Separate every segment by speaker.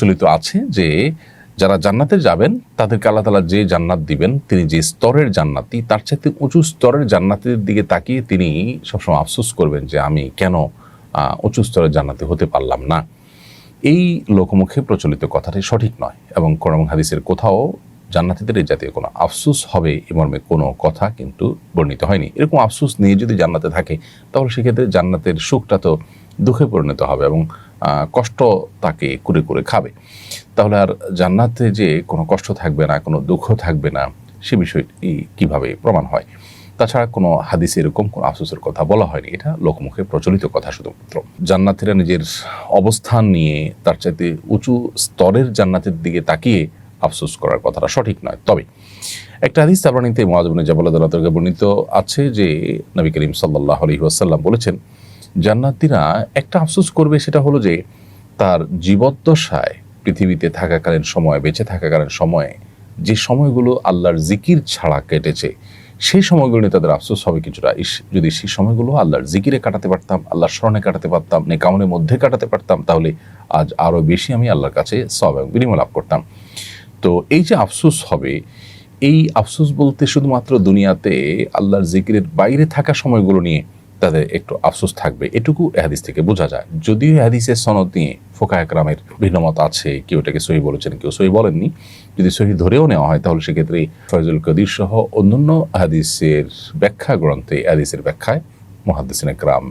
Speaker 1: চলিত আছে যে যারা জান্নাতে যাবেন, তাদেরকে আল্লাহ তালা যে জান্নাত দিবেন, তিনি যে স্তরের জান্নাতি, তার চাইতে উঁচু স্তরের জান্নাতের দিকে তাকিয়ে তিনি সবসময় আফসোস করবেন যে আমি কেন উঁচু স্তরের জান্নাতি হতে পারলাম না। এই লোকমুখে প্রচলিত কথাটি সঠিক নয় এবং কোরআন হাদিসের কোথাও জান্নাতিদের এই জাতীয় কোনো আফসোস হবে এ মর্মে কোনো কথা কিন্তু বর্ণিত হয়নি। এরকম আফসোস নিয়ে যদি জান্নাতে থাকে, তাহলে সেক্ষেত্রে জান্নাতের সুখটা তো দুঃখে পরিণত হবে এবং কষ্ট তাকে করে করে খাবে। তাহলে আর জান্নাতে যে কোনো কষ্ট থাকবে না, কোনো দুঃখ থাকবে না, সে বিষয়টি কীভাবে প্রমাণ হয়? তাছাড়া কোনো হাদিসে এরকম কোনো আফসোসের কথা বলা হয়নি। এটা লোকমুখে প্রচলিত কথা শুধুমাত্র। জান্নাতিরা নিজের অবস্থান নিয়ে তার চাইতে উঁচু স্তরের জান্নাতের দিকে তাকিয়ে আফসোস করার কথাটা সঠিক নয়। তবে একটা হাদিস তাবরানিতে মহাজবনে জাবাল্লাহ বর্ণিত আছে যে, নবী করিম সাল্লাহ আলহি আসাল্লাম বলেছেন জান্নাতিরা একটা আফসোস করবে সেটা হলো যে তার জীবদ্দশায় পৃথিবীতে থাকাকালীন সময়, বেঁচে থাকাকালীন সময়ে, যে সময়গুলো আল্লাহর জিকির ছাড়া কেটেছে, সেই সময়গুলো নিয়ে তাদের আফসোস হবে কিছুটা। যদি সেই সময়গুলো আল্লাহর জিকিরে কাটাতে পারতাম, আল্লাহর স্মরণে কাটাতে পারতাম নেকামনের মধ্যে কাটাতে পারতাম, তাহলে আজ আরও বেশি আমি আল্লাহর কাছে সব এবং বিনিময় লাভ করতাম। তো এই যে আফসোস হবে, এই আফসোস বলতে শুধুমাত্র দুনিয়াতে আল্লাহর জিকিরের বাইরে থাকা সময়গুলো নিয়ে তাদের একটু আফসোস থাকবে। এটুকু এ হাদিস থেকে বোঝা যায়। যদিও এ হাদিসের সনদ নিয়ে ফোকা একরামের ভিন্নমত আছে, কেউ এটাকে সহি বলেছেন, কেউ সহি বলেননি। যদি সহি ধরেও নেওয়া হয়, তাহলে সেক্ষেত্রে ফয়জুল কদির সহ অন্যান্য হাদিসের ব্যাখ্যা গ্রন্থে এ হাদিসের ব্যাখ্যায় মহাদিসিন একরাম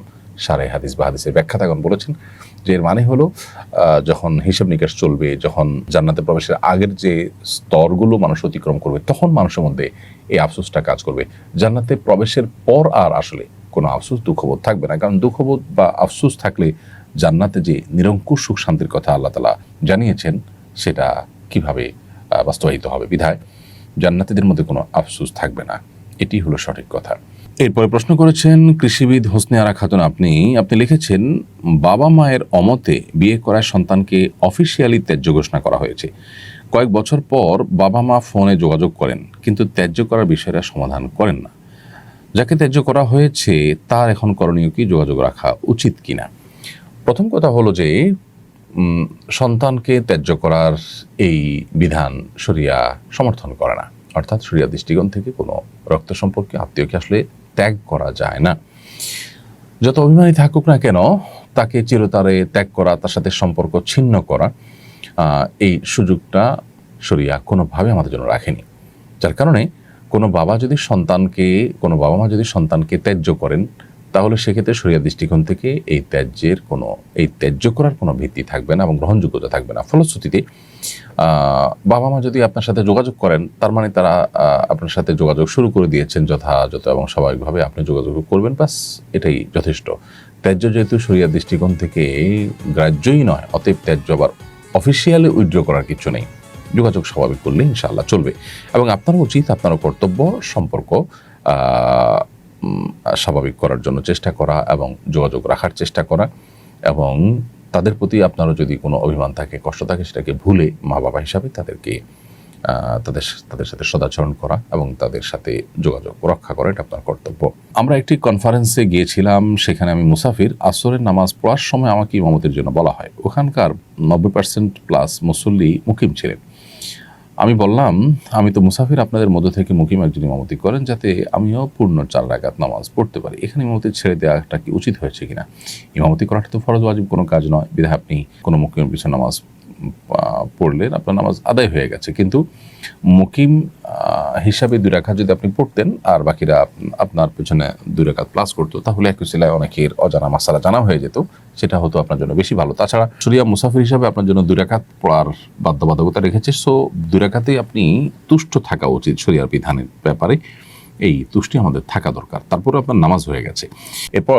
Speaker 1: সারে হাদিস বা হাদিসের ব্যাখ্যা তখন বলেছেন যে এর মানে হলো যখন হিসেব নিকাশ চলবে, যখন জান্নাতে প্রবেশের আগের যে স্তরগুলো মানুষ অতিক্রম করবে, তখন মানুষের মধ্যে এই আফসোসটা কাজ করবে। জান্নাতে প্রবেশের পর আর আসলে কোনো আফসোস, দুঃখবোধ থাকবে না। কারণ দুঃখবোধ বা আফসোস থাকলে জান্নাতে যে নিরঙ্কুশ সুখ শান্তির কথা আল্লাহ তালা জানিয়েছেন, সেটা কীভাবে বাস্তবায়িত হবে? বিধায় জান্নাতিদের মধ্যে কোনো আফসোস থাকবে না। এটি হলো সঠিক কথা। এরপরে প্রশ্ন করেছেন, কৃষিবিদ হোসনে আরা খাতুন, আপনি আপনি লিখেছেন, বাবা মায়ের অমতে বিয়ে করার সন্তানকে অফিসিয়ালি ত্যায্য ঘোষণা করা হয়েছে। কয়েক বছর পর বাবা মা ফোনে যোগাযোগ করেন, কিন্তু ত্যায্য করার বিষয়টা সমাধান করেন না। যাকে ত্যায্য করা হয়েছে, তার এখন করণীয় কি যোগাযোগ রাখা উচিত কিনা? প্রথম কথা হলো যে সন্তানকে ত্যায্য করার এই বিধান শরিয়া সমর্থন করে না। অর্থাৎ সরিয়া দৃষ্টিকোণ থেকে কোনো রক্ত সম্পর্কে আত্মীয়কে আসলে ত্যাগ করা যায় না। যত অভিমানী থাকুক না কেন, তাকে চিরতারে ত্যাগ করা, তার সাথে সম্পর্ক ছিন্ন করা এই সুযোগটা শরিয়া কোনোভাবে আমাদের জন্য রাখেনি। যার কারণে কোনো বাবা যদি সন্তানকে, কোনো বাবা মা যদি সন্তানকে ত্যায্য করেন, তাহলে সেক্ষেত্রে শরিয়া দৃষ্টিকোণ থেকে এই ত্যায্যের কোনো, এই ত্যায্য করার কোনো ভিত্তি থাকবে না এবং গ্রহণযোগ্যতা থাকবে না। ফলশ্রুতিতে বাবা মা যদি আপনার সাথে যোগাযোগ করেন, তার মানে তারা আপনার সাথে যোগাযোগ শুরু করে দিয়েছেন যথাযথ এবং স্বাভাবিকভাবে আপনি যোগাযোগ করবেন, বাস এটাই যথেষ্ট। ত্যায্য যেহেতু শরিয়া দৃষ্টিকোণ থেকে গ্রাহ্যই নয়, অতএব ত্যায্য আবার অফিসিয়ালি উইথড্র করার কিছু নেই। যোগাযোগ স্বাভাবিক করলে ইনশাআল্লাহ চলবে। এবং আপনার উচিত আপনার কর্তব্য সম্পর্ক স্বাভাবিক করার জন্য চেষ্টা করা এবং যোগাযোগ রাখার চেষ্টা করা এবং তাদের প্রতি আপনারও যদি কোনো অভিমান থাকে, কষ্ট থাকে, সেটাকে ভুলে মা বাবা হিসাবে তাদেরকে তাদের তাদের সাথে সদাচরণ করা এবং তাদের সাথে যোগাযোগ রক্ষা করা, এটা আপনার কর্তব্য। আমরা একটি কনফারেন্সে গিয়েছিলাম, সেখানে আমি মুসাফির আসরের নামাজ পড়ার সময় আমাকে ইমামতির জন্য বলা হয়। ওখানকার নব্বই পার্সেন্ট প্লাস মুসল্লি মুকিম ছিলেন। আমি বললাম, আমি তো মুসাফির আপনাদের মধ্য থেকে মুকিম একজন ইমামতি করেন যাতে আমিও পূর্ণ চার রাকাত নামাজ পড়তে পারি। এখানে ইমামতি ছেড়ে দেওয়াটা কি উচিত হয়েছে কিনা? ইমামতি করাটা তো ফরজ, ওয়াজিব কোনো কাজ নয়। বিধায় আপনি কোনো মুকিমের পিছনে নামাজ পড়লেন, আপনার নামাজ আদায় হয়ে গেছে। কিন্তু মুকিম হিসাবে দুই রাখা যদি আপনি পড়তেন আর বাকিরা আপনার পেছনে দুই রাকাত প্লাস করতো, তাহলে একই সিলায় অনেকের অজানা মাসালা জানা হয়ে যেত। সেটা হতো আপনার জন্য বেশি ভালো। তাছাড়া সুরিয়া মুসাফির হিসাবে আপনার জন্য দুই রাকাত পড়ার বাধ্যবাধকতা রেখেছে। সো দুই রাকাতেই আপনি তুষ্ট থাকা উচিত শরিয়ার বিধানের ব্যাপারে। এই তুষ্টি আমাদের থাকা দরকার। তারপরে আপনার নামাজ হয়ে গেছে। এরপর